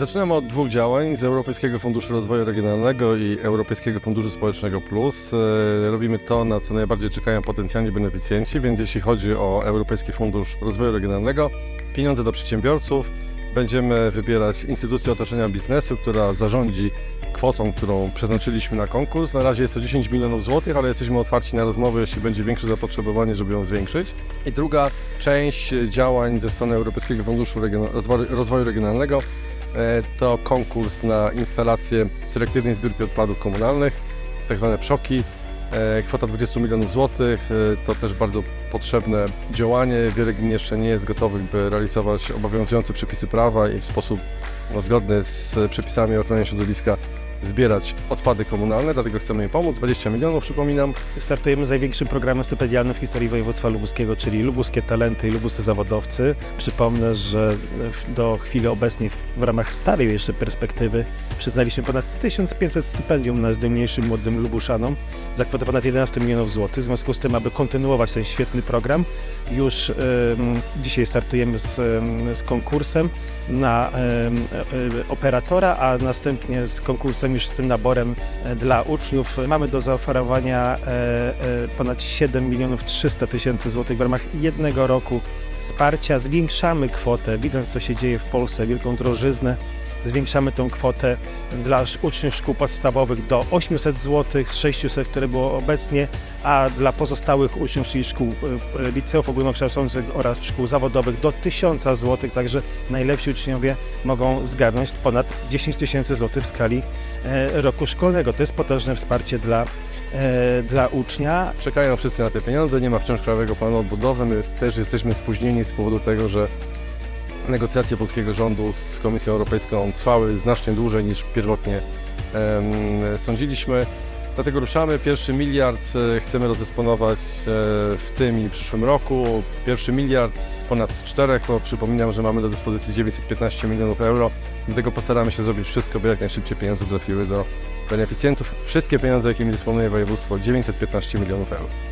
Zaczynamy od dwóch działań z Europejskiego Funduszu Rozwoju Regionalnego i Europejskiego Funduszu Społecznego Plus. E, Robimy to, na co najbardziej czekają potencjalni beneficjenci, więc jeśli chodzi o Europejski Fundusz Rozwoju Regionalnego, pieniądze do przedsiębiorców, będziemy wybierać instytucję otoczenia biznesu, która zarządzi kwotą, którą przeznaczyliśmy na konkurs. Na razie jest to 10 milionów złotych, ale jesteśmy otwarci na rozmowy, jeśli będzie większe zapotrzebowanie, żeby ją zwiększyć. I druga część działań ze strony Europejskiego Funduszu Rozwoju- Regionalnego to konkurs na instalację selektywnej zbiórki odpadów komunalnych, tak zwane PSZOKi. E, Kwota 20 milionów złotych e, to też bardzo potrzebne działanie. Wiele gmin jeszcze nie jest gotowych, by realizować obowiązujące przepisy prawa i w sposób no, zgodny z przepisami ochrony środowiska zbierać odpady komunalne, dlatego chcemy im pomóc. 20 milionów, przypominam. Startujemy z największym programem stypendialnym w historii województwa lubuskiego, czyli Lubuskie Talenty i Lubuscy Zawodowcy. Przypomnę, że w- do chwili obecnej w- ramach starej jeszcze perspektywy przyznaliśmy ponad 1500 stypendium najzdolniejszym młodym Lubuszanom za kwotę ponad 11 milionów złotych. W związku z tym, aby kontynuować ten świetny program, już dzisiaj startujemy z, z konkursem na e, e, operatora, a następnie z konkursem już z tym naborem e, dla uczniów. Mamy do zaoferowania e, e, ponad 7 milionów 300 tysięcy złotych w ramach jednego roku wsparcia. Zwiększamy kwotę, widząc co się dzieje w Polsce, wielką drożyznę. Zwiększamy tą kwotę dla uczniów szkół podstawowych do 800 zł z 600, które było obecnie, a dla pozostałych uczniów, czyli szkół e, e, liceów ogólnokształcących oraz szkół zawodowych do 1000 zł. Także najlepsi uczniowie mogą zgarnąć ponad 10 tysięcy złotych w skali e, roku szkolnego. To jest potężne wsparcie dla, dla ucznia. Czekają wszyscy na te pieniądze, nie ma wciąż Krajowego Planu Odbudowy. My też jesteśmy spóźnieni z powodu tego, że negocjacje polskiego rządu z Komisją Europejską trwały znacznie dłużej niż pierwotnie sądziliśmy. Dlatego ruszamy. Pierwszy miliard e, chcemy rozdysponować e, w tym i przyszłym roku. Pierwszy miliard z ponad czterech, bo przypominam, że mamy do dyspozycji 915 milionów euro. Dlatego postaramy się zrobić wszystko, by jak najszybciej pieniądze trafiły do beneficjentów. Wszystkie pieniądze, jakimi dysponuje województwo, 915 milionów euro.